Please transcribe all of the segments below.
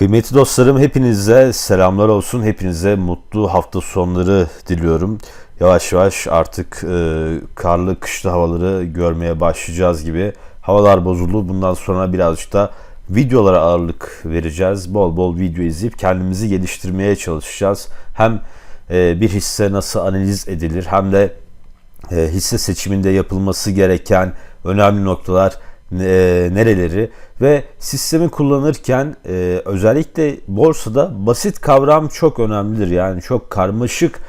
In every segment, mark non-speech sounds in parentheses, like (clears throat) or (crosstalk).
Kıymetli dostlarım hepinize selamlar olsun. Hepinize mutlu hafta sonları diliyorum. Yavaş yavaş artık e, karlı kışlı havaları görmeye başlayacağız gibi. Havalar bozuldu. Bundan sonra birazcık da videolara ağırlık vereceğiz. Bol bol video izleyip kendimizi geliştirmeye çalışacağız. Hem e, bir hisse nasıl analiz edilir hem de e, hisse seçiminde yapılması gereken önemli noktalar e, nereleri ve sistemi kullanırken e, özellikle borsada basit kavram çok önemlidir. Yani çok karmaşık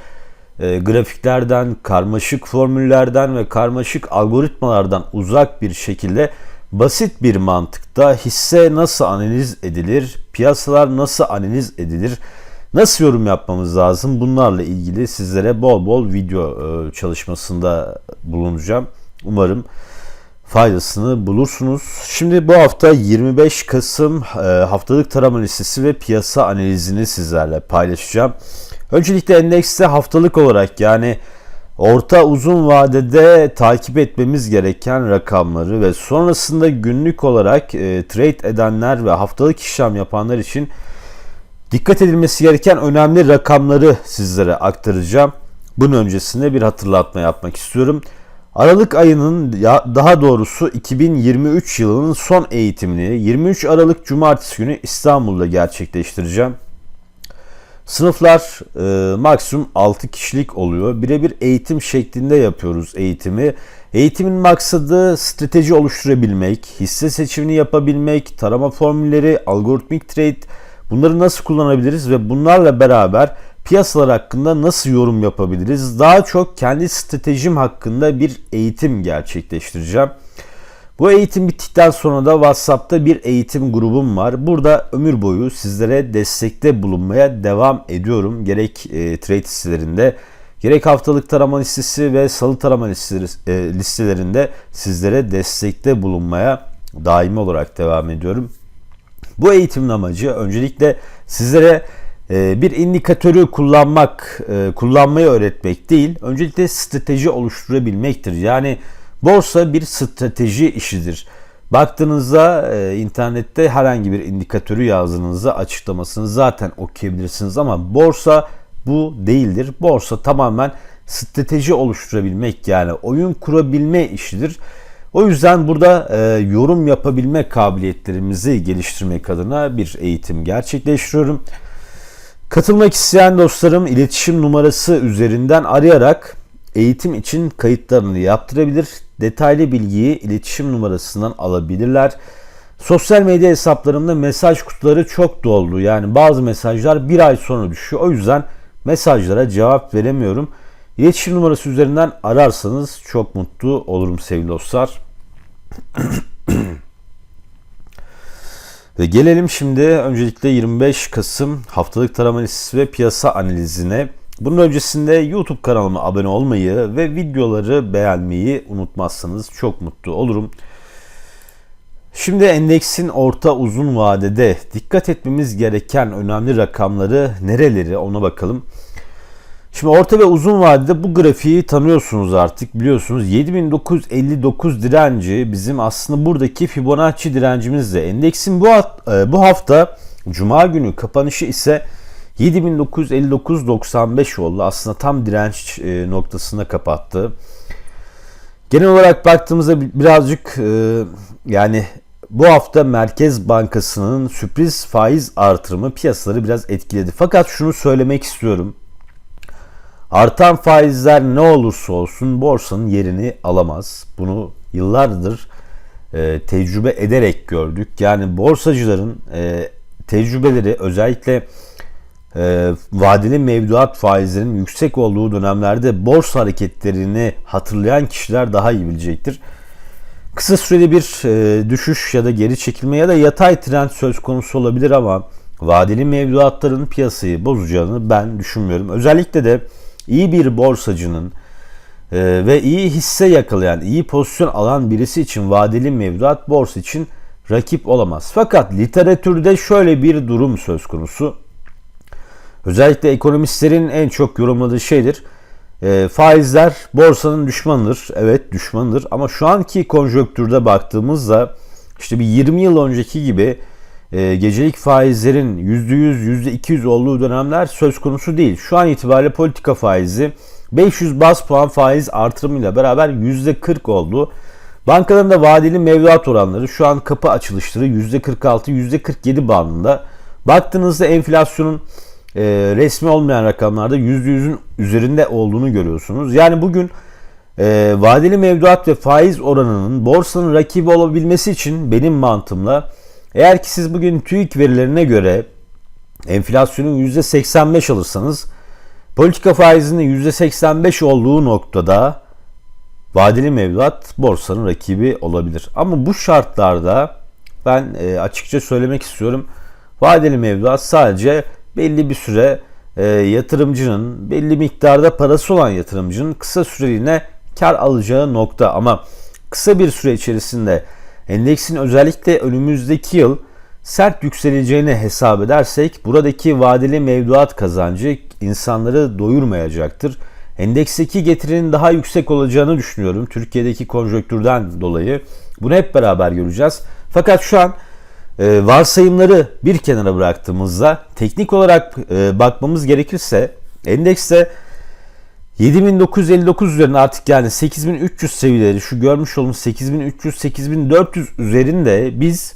e, grafiklerden, karmaşık formüllerden ve karmaşık algoritmalardan uzak bir şekilde basit bir mantıkta hisse nasıl analiz edilir, piyasalar nasıl analiz edilir, nasıl yorum yapmamız lazım bunlarla ilgili sizlere bol bol video e, çalışmasında bulunacağım. Umarım faydasını bulursunuz. Şimdi bu hafta 25 Kasım e, haftalık tarama listesi ve piyasa analizini sizlerle paylaşacağım. Öncelikle endekste haftalık olarak yani orta uzun vadede takip etmemiz gereken rakamları ve sonrasında günlük olarak e, trade edenler ve haftalık işlem yapanlar için dikkat edilmesi gereken önemli rakamları sizlere aktaracağım. Bunun öncesinde bir hatırlatma yapmak istiyorum. Aralık ayının ya daha doğrusu 2023 yılının son eğitimini 23 Aralık Cumartesi günü İstanbul'da gerçekleştireceğim. Sınıflar e, maksimum 6 kişilik oluyor. Birebir eğitim şeklinde yapıyoruz eğitimi. Eğitimin maksadı strateji oluşturabilmek, hisse seçimini yapabilmek, tarama formülleri, algoritmik trade bunları nasıl kullanabiliriz ve bunlarla beraber piyasalar hakkında nasıl yorum yapabiliriz? Daha çok kendi stratejim hakkında bir eğitim gerçekleştireceğim. Bu eğitim bittikten sonra da WhatsApp'ta bir eğitim grubum var. Burada ömür boyu sizlere destekte bulunmaya devam ediyorum. Gerek e, trade listelerinde, gerek haftalık tarama listesi ve salı tarama listeleri, e, listelerinde sizlere destekte bulunmaya daimi olarak devam ediyorum. Bu eğitimin amacı öncelikle sizlere bir indikatörü kullanmak, e, kullanmayı öğretmek değil, öncelikle strateji oluşturabilmektir. Yani borsa bir strateji işidir. Baktığınızda e, internette herhangi bir indikatörü yazdığınızda açıklamasını zaten okuyabilirsiniz ama borsa bu değildir. Borsa tamamen strateji oluşturabilmek yani oyun kurabilme işidir. O yüzden burada e, yorum yapabilme kabiliyetlerimizi geliştirmek adına bir eğitim gerçekleştiriyorum. Katılmak isteyen dostlarım iletişim numarası üzerinden arayarak eğitim için kayıtlarını yaptırabilir. Detaylı bilgiyi iletişim numarasından alabilirler. Sosyal medya hesaplarımda mesaj kutuları çok doldu. Yani bazı mesajlar bir ay sonra düşüyor. O yüzden mesajlara cevap veremiyorum. İletişim numarası üzerinden ararsanız çok mutlu olurum sevgili dostlar. (clears throat) Ve gelelim şimdi öncelikle 25 Kasım haftalık tarama listesi ve piyasa analizine. Bunun öncesinde YouTube kanalıma abone olmayı ve videoları beğenmeyi unutmazsanız çok mutlu olurum. Şimdi endeksin orta uzun vadede dikkat etmemiz gereken önemli rakamları nereleri ona bakalım. Şimdi orta ve uzun vadede bu grafiği tanıyorsunuz artık biliyorsunuz 7959 direnci bizim aslında buradaki Fibonacci direncimizde. Endeksin bu e, bu hafta cuma günü kapanışı ise 7959.95 oldu. Aslında tam direnç e, noktasına kapattı. Genel olarak baktığımızda birazcık e, yani bu hafta Merkez Bankası'nın sürpriz faiz artırımı piyasaları biraz etkiledi. Fakat şunu söylemek istiyorum. Artan faizler ne olursa olsun borsanın yerini alamaz. Bunu yıllardır e, tecrübe ederek gördük. Yani borsacıların e, tecrübeleri özellikle e, vadeli mevduat faizlerinin yüksek olduğu dönemlerde borsa hareketlerini hatırlayan kişiler daha iyi bilecektir. Kısa süreli bir e, düşüş ya da geri çekilme ya da yatay trend söz konusu olabilir ama vadeli mevduatların piyasayı bozacağını ben düşünmüyorum. Özellikle de iyi bir borsacının e, ve iyi hisse yakalayan, iyi pozisyon alan birisi için vadeli mevduat borsa için rakip olamaz. Fakat literatürde şöyle bir durum söz konusu. Özellikle ekonomistlerin en çok yorumladığı şeydir. E, faizler borsanın düşmanıdır. Evet düşmanıdır ama şu anki konjonktürde baktığımızda işte bir 20 yıl önceki gibi e, gecelik faizlerin %100, %200 olduğu dönemler söz konusu değil. Şu an itibariyle politika faizi 500 bas puan faiz artırımıyla beraber %40 oldu. Bankaların da vadeli mevduat oranları şu an kapı açılışları %46, %47 bandında. Baktığınızda enflasyonun e, resmi olmayan rakamlarda %100'ün üzerinde olduğunu görüyorsunuz. Yani bugün e, vadeli mevduat ve faiz oranının borsanın rakibi olabilmesi için benim mantığımla eğer ki siz bugün TÜİK verilerine göre enflasyonun %85 alırsanız politika faizinin %85 olduğu noktada vadeli mevduat borsanın rakibi olabilir. Ama bu şartlarda ben e, açıkça söylemek istiyorum. Vadeli mevduat sadece belli bir süre e, yatırımcının belli miktarda parası olan yatırımcının kısa süreliğine kar alacağı nokta ama kısa bir süre içerisinde endeksin özellikle önümüzdeki yıl sert yükseleceğini hesap edersek buradaki vadeli mevduat kazancı insanları doyurmayacaktır. Endeksteki getirinin daha yüksek olacağını düşünüyorum Türkiye'deki konjonktürden dolayı. Bunu hep beraber göreceğiz. Fakat şu an e, varsayımları bir kenara bıraktığımızda teknik olarak e, bakmamız gerekirse endekste 7959 üzerinde artık yani 8300 seviyeleri şu görmüş olduğumuz 8300 8400 üzerinde biz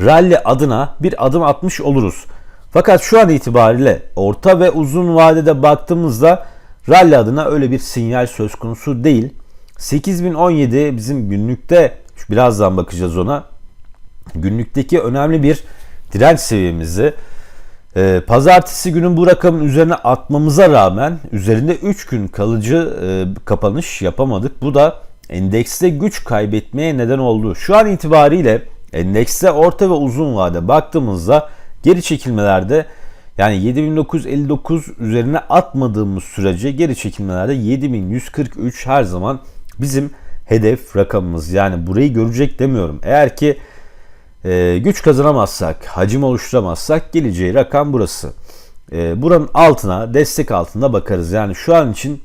rally adına bir adım atmış oluruz. Fakat şu an itibariyle orta ve uzun vadede baktığımızda rally adına öyle bir sinyal söz konusu değil. 8017 bizim günlükte birazdan bakacağız ona. Günlükteki önemli bir direnç seviyemizi e, pazartesi günün bu rakamın üzerine atmamıza rağmen üzerinde 3 gün kalıcı e, kapanış yapamadık. Bu da endekste güç kaybetmeye neden oldu. Şu an itibariyle endekste orta ve uzun vade baktığımızda geri çekilmelerde yani 7959 üzerine atmadığımız sürece geri çekilmelerde 7143 her zaman bizim hedef rakamımız. Yani burayı görecek demiyorum. Eğer ki e, güç kazanamazsak, hacim oluşturamazsak geleceği rakam burası. E, buranın altına, destek altında bakarız. Yani şu an için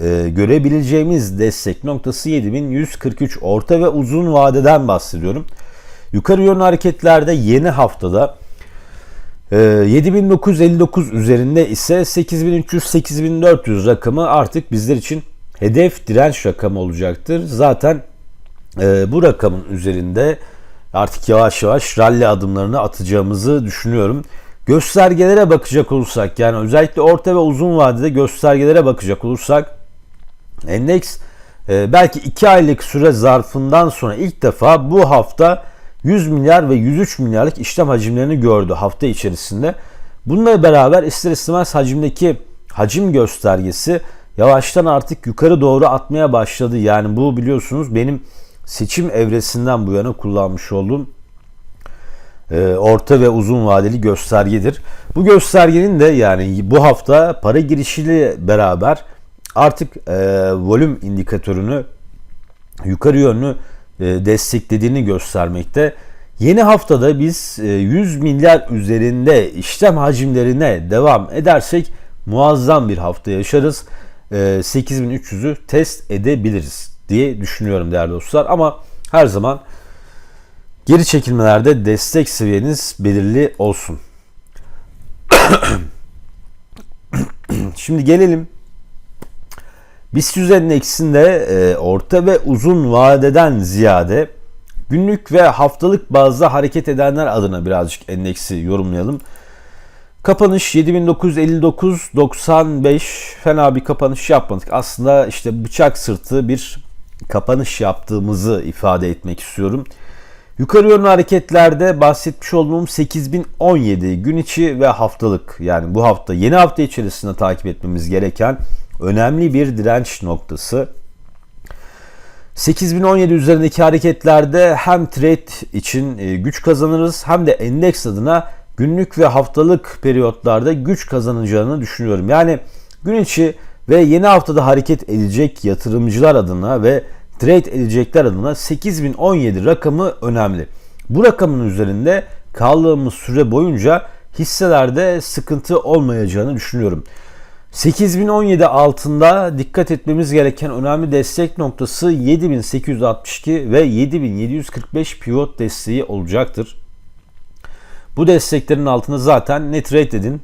e, görebileceğimiz destek noktası 7143 orta ve uzun vadeden bahsediyorum. Yukarı yönlü hareketlerde yeni haftada e, 7959 üzerinde ise 8300-8400 rakamı artık bizler için hedef direnç rakamı olacaktır. Zaten e, bu rakamın üzerinde artık yavaş yavaş rally adımlarını atacağımızı düşünüyorum. Göstergelere bakacak olursak yani özellikle orta ve uzun vadede göstergelere bakacak olursak endeks belki 2 aylık süre zarfından sonra ilk defa bu hafta 100 milyar ve 103 milyarlık işlem hacimlerini gördü hafta içerisinde. Bununla beraber ister istemez hacimdeki hacim göstergesi yavaştan artık yukarı doğru atmaya başladı. Yani bu biliyorsunuz benim seçim evresinden bu yana kullanmış olduğum e, orta ve uzun vadeli göstergedir. Bu göstergenin de yani bu hafta para girişiyle beraber artık e, volüm indikatörünü yukarı yönlü e, desteklediğini göstermekte. Yeni haftada biz 100 e, milyar üzerinde işlem hacimlerine devam edersek muazzam bir hafta yaşarız. 8300'ü e, test edebiliriz diye düşünüyorum değerli dostlar. Ama her zaman geri çekilmelerde destek seviyeniz belirli olsun. (coughs) Şimdi gelelim BIST 100 endeksinde e, orta ve uzun vadeden ziyade günlük ve haftalık bazda hareket edenler adına birazcık endeksi yorumlayalım. Kapanış 7959.95 fena bir kapanış yapmadık. Aslında işte bıçak sırtı bir kapanış yaptığımızı ifade etmek istiyorum. Yukarı yönlü hareketlerde bahsetmiş olduğum 8017 gün içi ve haftalık yani bu hafta yeni hafta içerisinde takip etmemiz gereken önemli bir direnç noktası. 8017 üzerindeki hareketlerde hem trade için e, güç kazanırız hem de endeks adına günlük ve haftalık periyotlarda güç kazanacağını düşünüyorum. Yani gün içi ve yeni haftada hareket edecek yatırımcılar adına ve trade edecekler adına 8017 rakamı önemli. Bu rakamın üzerinde kaldığımız süre boyunca hisselerde sıkıntı olmayacağını düşünüyorum. 8017 altında dikkat etmemiz gereken önemli destek noktası 7862 ve 7745 pivot desteği olacaktır. Bu desteklerin altında zaten ne trade edin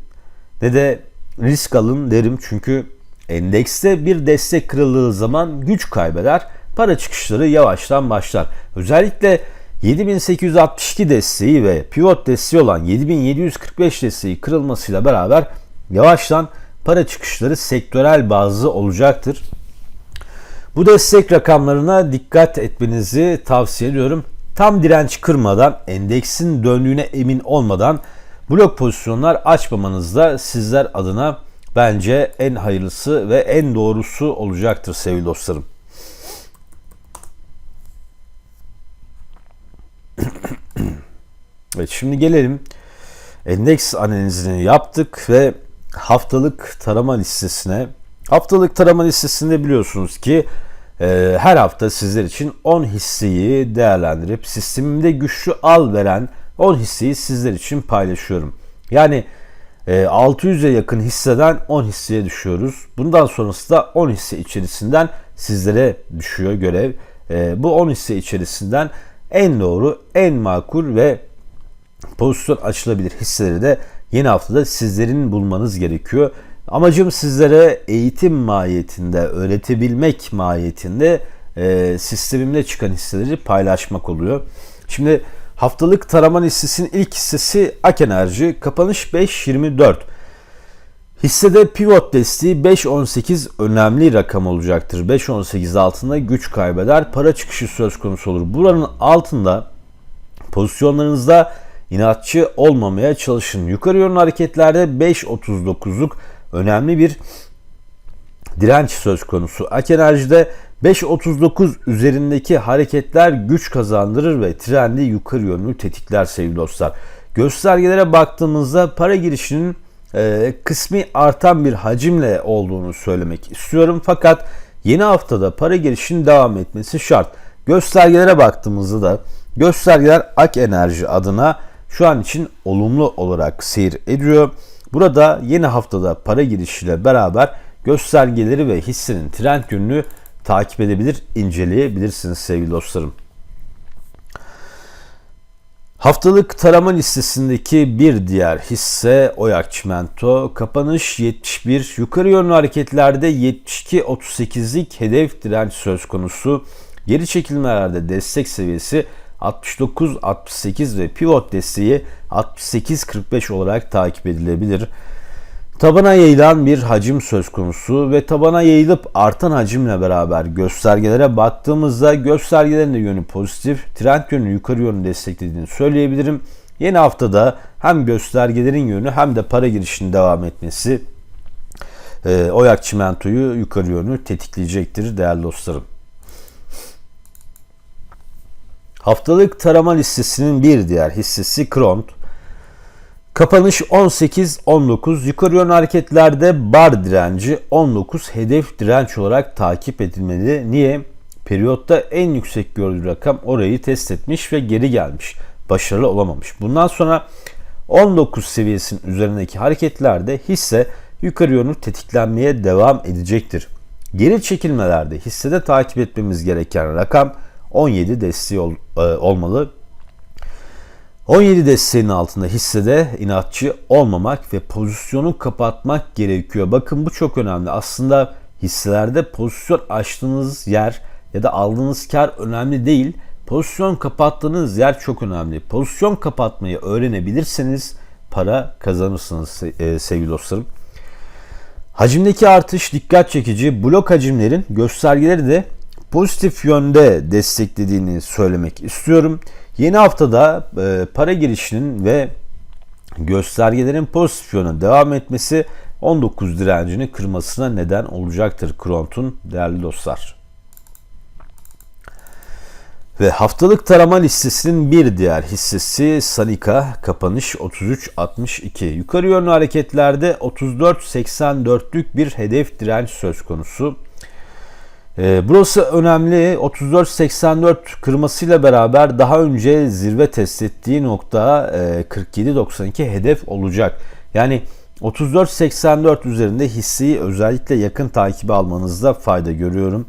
ne de risk alın derim. Çünkü endekste bir destek kırıldığı zaman güç kaybeder. Para çıkışları yavaştan başlar. Özellikle 7862 desteği ve pivot desteği olan 7745 desteği kırılmasıyla beraber yavaştan para çıkışları sektörel bazlı olacaktır. Bu destek rakamlarına dikkat etmenizi tavsiye ediyorum. Tam direnç kırmadan, endeksin döndüğüne emin olmadan blok pozisyonlar açmamanız da sizler adına bence en hayırlısı ve en doğrusu olacaktır sevgili dostlarım. (clears throat) evet şimdi gelelim endeks analizini yaptık ve haftalık tarama listesine. Haftalık tarama listesinde biliyorsunuz ki e, her hafta sizler için 10 hisseyi değerlendirip sistemimde güçlü al veren 10 hisseyi sizler için paylaşıyorum. Yani 600'e yakın hisseden 10 hisseye düşüyoruz. Bundan sonrası da 10 hisse içerisinden sizlere düşüyor görev. E, bu 10 hisse içerisinden en doğru, en makul ve pozisyon açılabilir hisseleri de yeni haftada sizlerin bulmanız gerekiyor. Amacım sizlere eğitim mahiyetinde, öğretebilmek mahiyetinde e, sistemimde çıkan hisseleri paylaşmak oluyor. Şimdi haftalık tarama listesinin ilk hissesi Ak Enerji. Kapanış 5.24. Hissede pivot desteği 5.18 önemli rakam olacaktır. 5.18 altında güç kaybeder. Para çıkışı söz konusu olur. Buranın altında pozisyonlarınızda inatçı olmamaya çalışın. Yukarı yönlü hareketlerde 5.39'luk önemli bir direnç söz konusu. Ak Enerji'de 5.39 üzerindeki hareketler güç kazandırır ve trendi yukarı yönlü tetikler sevgili dostlar. Göstergelere baktığımızda para girişinin e, kısmi artan bir hacimle olduğunu söylemek istiyorum. Fakat yeni haftada para girişinin devam etmesi şart. Göstergelere baktığımızda da göstergeler Ak Enerji adına şu an için olumlu olarak seyir ediyor. Burada yeni haftada para girişiyle beraber göstergeleri ve hissenin trend yönünü takip edebilir, inceleyebilirsiniz sevgili dostlarım. Haftalık tarama listesindeki bir diğer hisse Oyak Çimento. Kapanış 71. Yukarı yönlü hareketlerde 72-38'lik hedef direnç söz konusu. Geri çekilmelerde destek seviyesi 69-68 ve pivot desteği 68-45 olarak takip edilebilir. Tabana yayılan bir hacim söz konusu ve tabana yayılıp artan hacimle beraber göstergelere baktığımızda göstergelerin de yönü pozitif, trend yönü yukarı yönü desteklediğini söyleyebilirim. Yeni haftada hem göstergelerin yönü hem de para girişinin devam etmesi e, Oyak Çimento'yu yukarı yönü tetikleyecektir değerli dostlarım. Haftalık tarama listesinin bir diğer hissesi Kront. Kapanış 18-19 yukarı yönlü hareketlerde bar direnci 19 hedef direnç olarak takip edilmeli. Niye? Periyotta en yüksek gördüğü rakam orayı test etmiş ve geri gelmiş. Başarılı olamamış. Bundan sonra 19 seviyesinin üzerindeki hareketlerde hisse yukarı yönlü tetiklenmeye devam edecektir. Geri çekilmelerde hissede takip etmemiz gereken rakam 17 desteği ol, e, olmalı. 17 desteğinin altında hissede inatçı olmamak ve pozisyonu kapatmak gerekiyor. Bakın bu çok önemli. Aslında hisselerde pozisyon açtığınız yer ya da aldığınız kar önemli değil. Pozisyon kapattığınız yer çok önemli. Pozisyon kapatmayı öğrenebilirseniz para kazanırsınız e, sevgili dostlarım. Hacimdeki artış dikkat çekici. Blok hacimlerin göstergeleri de pozitif yönde desteklediğini söylemek istiyorum. Yeni haftada e, para girişinin ve göstergelerin pozitif yöne devam etmesi 19 direncini kırmasına neden olacaktır Kront'un değerli dostlar. Ve haftalık tarama listesinin bir diğer hissesi Sanika kapanış 33.62. Yukarı yönlü hareketlerde 34.84'lük bir hedef direnç söz konusu. Ee, burası önemli. 34.84 kırmasıyla beraber daha önce zirve test ettiği nokta 47.92 e, hedef olacak. Yani 34.84 üzerinde hisseyi özellikle yakın takibi almanızda fayda görüyorum.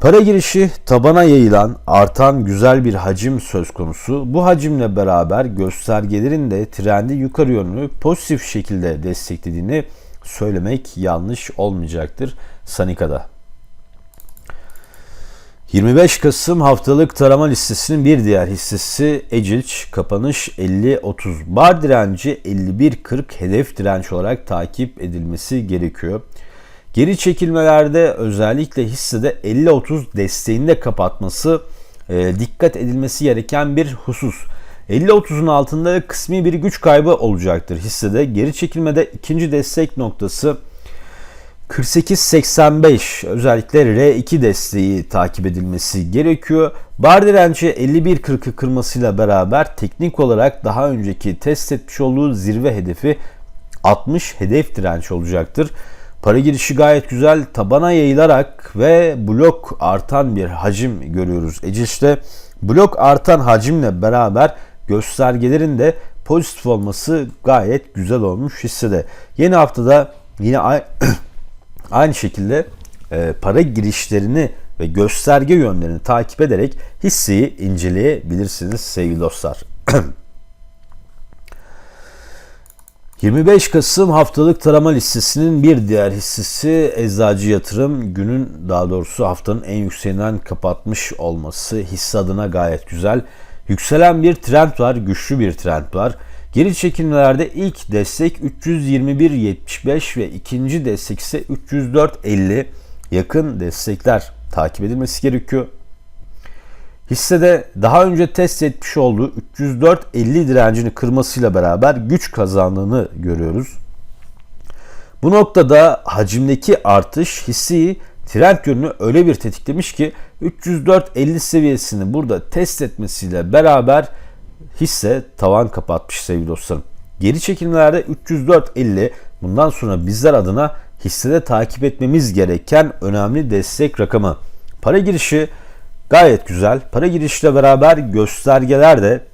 Para girişi tabana yayılan artan güzel bir hacim söz konusu. Bu hacimle beraber göstergelerin de trendi yukarı yönlü pozitif şekilde desteklediğini söylemek yanlış olmayacaktır Sanika'da. 25 Kasım haftalık tarama listesinin bir diğer hissesi Ecilç kapanış 50-30 bar direnci 51-40 hedef direnç olarak takip edilmesi gerekiyor. Geri çekilmelerde özellikle hissede 50-30 desteğinde kapatması e, dikkat edilmesi gereken bir husus. 50-30'un altında kısmi bir güç kaybı olacaktır hissede. Geri çekilmede ikinci destek noktası 48-85 özellikle R2 desteği takip edilmesi gerekiyor. Bar direnci 51-40'ı kırmasıyla beraber teknik olarak daha önceki test etmiş olduğu zirve hedefi 60 hedef direnç olacaktır. Para girişi gayet güzel. Tabana yayılarak ve blok artan bir hacim görüyoruz. Eciş'te blok artan hacimle beraber göstergelerin de pozitif olması gayet güzel olmuş hissede. Yeni haftada yine (clears throat) aynı şekilde e, para girişlerini ve gösterge yönlerini takip ederek hisseyi inceleyebilirsiniz sevgili dostlar. (clears throat) 25 Kasım haftalık tarama listesinin bir diğer hissesi Eczacı Yatırım günün daha doğrusu haftanın en yükseğinden kapatmış olması hisse adına gayet güzel. Yükselen bir trend var, güçlü bir trend var. Geri çekilmelerde ilk destek 321.75 ve ikinci destek ise 304.50 yakın destekler takip edilmesi gerekiyor. Hissede daha önce test etmiş olduğu 304.50 direncini kırmasıyla beraber güç kazandığını görüyoruz. Bu noktada hacimdeki artış hisseyi trend yönünü öyle bir tetiklemiş ki 304.50 seviyesini burada test etmesiyle beraber hisse tavan kapatmış sevgili dostlarım. Geri çekilmelerde 304.50 bundan sonra bizler adına hissede takip etmemiz gereken önemli destek rakamı. Para girişi Gayet güzel. Para girişle beraber göstergeler de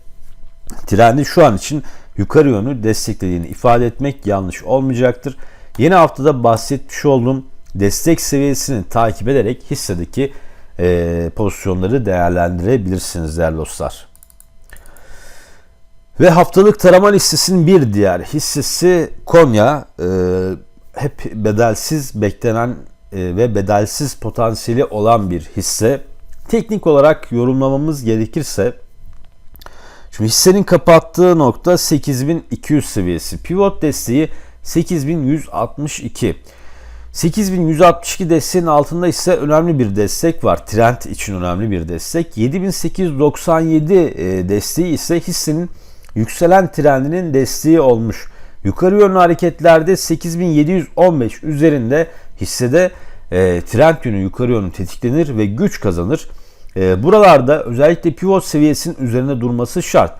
trendi şu an için yukarı yönlü desteklediğini ifade etmek yanlış olmayacaktır. Yeni haftada bahsetmiş olduğum destek seviyesini takip ederek hissedeki e, pozisyonları değerlendirebilirsiniz değerli dostlar. Ve haftalık tarama listesinin bir diğer hissesi Konya. E, hep bedelsiz beklenen e, ve bedelsiz potansiyeli olan bir hisse teknik olarak yorumlamamız gerekirse Şimdi hissenin kapattığı nokta 8200 seviyesi. Pivot desteği 8162. 8162 desteğin altında ise önemli bir destek var. Trend için önemli bir destek. 7897 e, desteği ise hissenin yükselen trendinin desteği olmuş. Yukarı yönlü hareketlerde 8715 üzerinde hissede e, trend yönü yukarı yönlü tetiklenir ve güç kazanır. E, buralarda özellikle pivot seviyesinin üzerinde durması şart.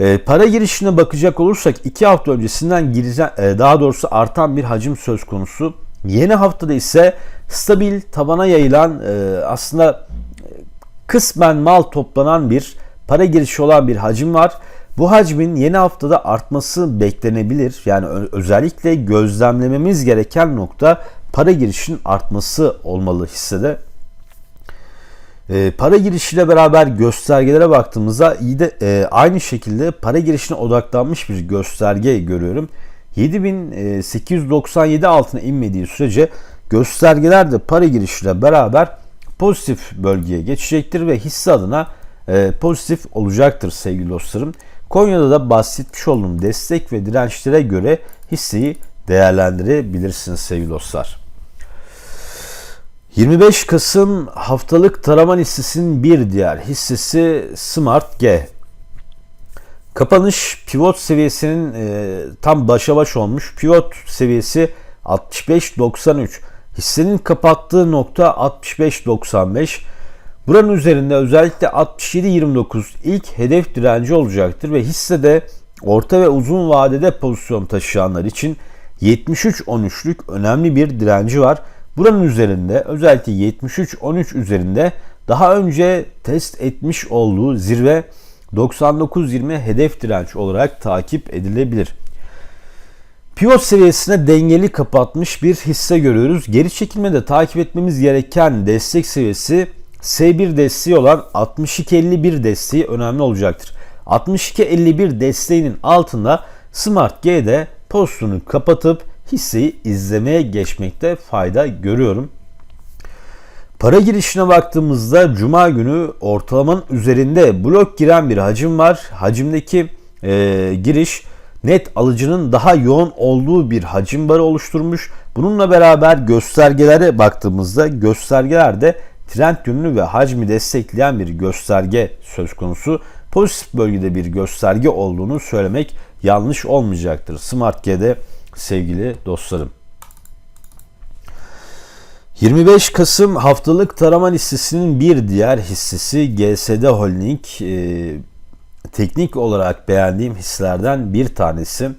E, para girişine bakacak olursak 2 hafta öncesinden girizen, e, daha doğrusu artan bir hacim söz konusu. Yeni haftada ise stabil tabana yayılan e, aslında kısmen mal toplanan bir para girişi olan bir hacim var. Bu hacmin yeni haftada artması beklenebilir. Yani özellikle gözlemlememiz gereken nokta para girişinin artması olmalı hissede. E, para girişiyle beraber göstergelere baktığımızda iyi de e, aynı şekilde para girişine odaklanmış bir gösterge görüyorum. 7897 altına inmediği sürece göstergeler de para girişiyle beraber pozitif bölgeye geçecektir ve hisse adına e, pozitif olacaktır sevgili dostlarım. Konya'da da bahsetmiş olduğum destek ve dirençlere göre hisseyi değerlendirebilirsiniz sevgili dostlar. 25 Kasım haftalık tarama listesinin bir diğer hissesi Smart G. Kapanış pivot seviyesinin e, tam başa baş olmuş. Pivot seviyesi 65.93. Hissenin kapattığı nokta 65.95. Buranın üzerinde özellikle 67.29 ilk hedef direnci olacaktır ve hissede orta ve uzun vadede pozisyon taşıyanlar için 73.13'lük önemli bir direnci var. Buranın üzerinde özellikle 73-13 üzerinde daha önce test etmiş olduğu zirve 99-20 hedef direnç olarak takip edilebilir. Pivot seviyesine dengeli kapatmış bir hisse görüyoruz. Geri çekilmede takip etmemiz gereken destek seviyesi S1 desteği olan 62.51 desteği önemli olacaktır. 62.51 desteğinin altında Smart G'de postunu kapatıp hisseyi izlemeye geçmekte fayda görüyorum. Para girişine baktığımızda Cuma günü ortalamanın üzerinde blok giren bir hacim var. Hacimdeki e, giriş net alıcının daha yoğun olduğu bir hacim barı oluşturmuş. Bununla beraber göstergelere baktığımızda göstergelerde trend yönünü ve hacmi destekleyen bir gösterge söz konusu. Pozitif bölgede bir gösterge olduğunu söylemek yanlış olmayacaktır. Smart G'de sevgili dostlarım. 25 Kasım haftalık tarama listesinin bir diğer hissesi GSD Holding. E, teknik olarak beğendiğim hisselerden bir tanesi.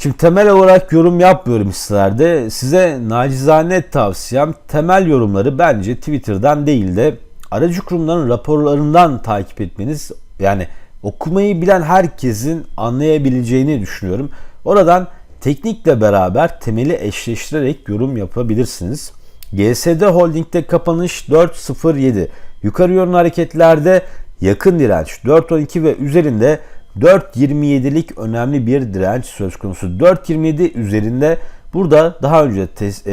Şimdi temel olarak yorum yapmıyorum hisselerde. Size nacizane tavsiyem temel yorumları bence Twitter'dan değil de aracı kurumların raporlarından takip etmeniz. Yani okumayı bilen herkesin anlayabileceğini düşünüyorum. Oradan teknikle beraber temeli eşleştirerek yorum yapabilirsiniz. GSD Holding'de kapanış 4.07. Yukarı yönlü hareketlerde yakın direnç 4.12 ve üzerinde 4.27'lik önemli bir direnç söz konusu. 4.27 üzerinde burada daha önce tes, e,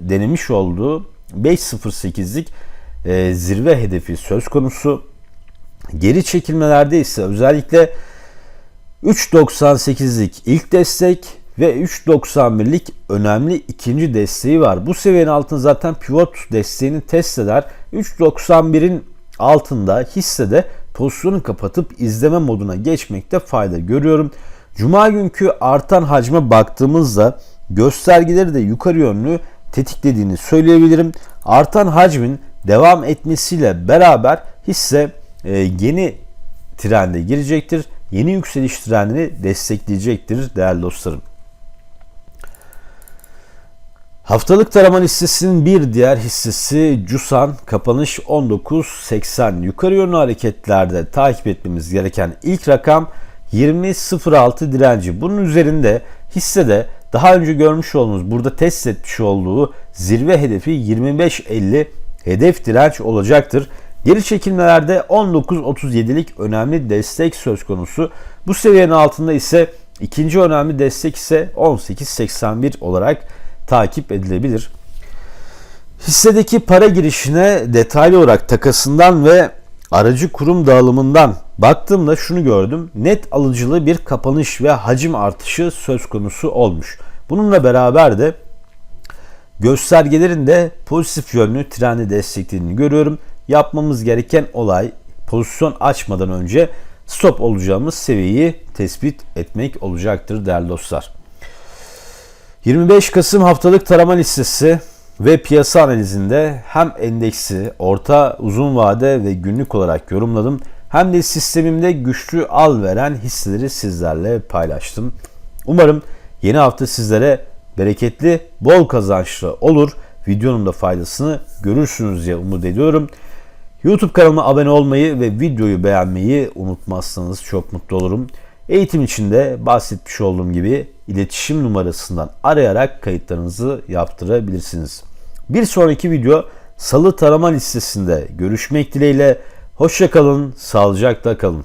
denemiş olduğu 5.08'lik e, zirve hedefi söz konusu. Geri çekilmelerde ise özellikle 3.98'lik ilk destek ve 3.91'lik önemli ikinci desteği var. Bu seviyenin altında zaten pivot desteğini test eder. 3.91'in altında hissede pozisyonu kapatıp izleme moduna geçmekte fayda görüyorum. Cuma günkü artan hacme baktığımızda göstergeleri de yukarı yönlü tetiklediğini söyleyebilirim. Artan hacmin devam etmesiyle beraber hisse e, yeni trende girecektir. Yeni yükseliş trendini destekleyecektir değerli dostlarım. Haftalık tarama listesinin bir diğer hissesi Cusan kapanış 19.80 yukarı yönlü hareketlerde takip etmemiz gereken ilk rakam 20.06 direnci. Bunun üzerinde hissede daha önce görmüş olduğunuz burada test etmiş olduğu zirve hedefi 25.50 hedef direnç olacaktır. Geri çekilmelerde 19.37'lik önemli destek söz konusu. Bu seviyenin altında ise ikinci önemli destek ise 18.81 olarak takip edilebilir. Hissedeki para girişine detaylı olarak takasından ve aracı kurum dağılımından baktığımda şunu gördüm. Net alıcılı bir kapanış ve hacim artışı söz konusu olmuş. Bununla beraber de göstergelerin de pozitif yönlü trendi desteklediğini görüyorum. Yapmamız gereken olay pozisyon açmadan önce stop olacağımız seviyeyi tespit etmek olacaktır değerli dostlar. 25 Kasım haftalık tarama listesi ve piyasa analizinde hem endeksi orta uzun vade ve günlük olarak yorumladım hem de sistemimde güçlü al veren hisseleri sizlerle paylaştım. Umarım yeni hafta sizlere bereketli, bol kazançlı olur. Videonun da faydasını görürsünüz diye umut ediyorum. YouTube kanalıma abone olmayı ve videoyu beğenmeyi unutmazsanız çok mutlu olurum. Eğitim içinde bahsetmiş olduğum gibi iletişim numarasından arayarak kayıtlarınızı yaptırabilirsiniz. Bir sonraki video salı tarama listesinde görüşmek dileğiyle. Hoşçakalın, sağlıcakla kalın.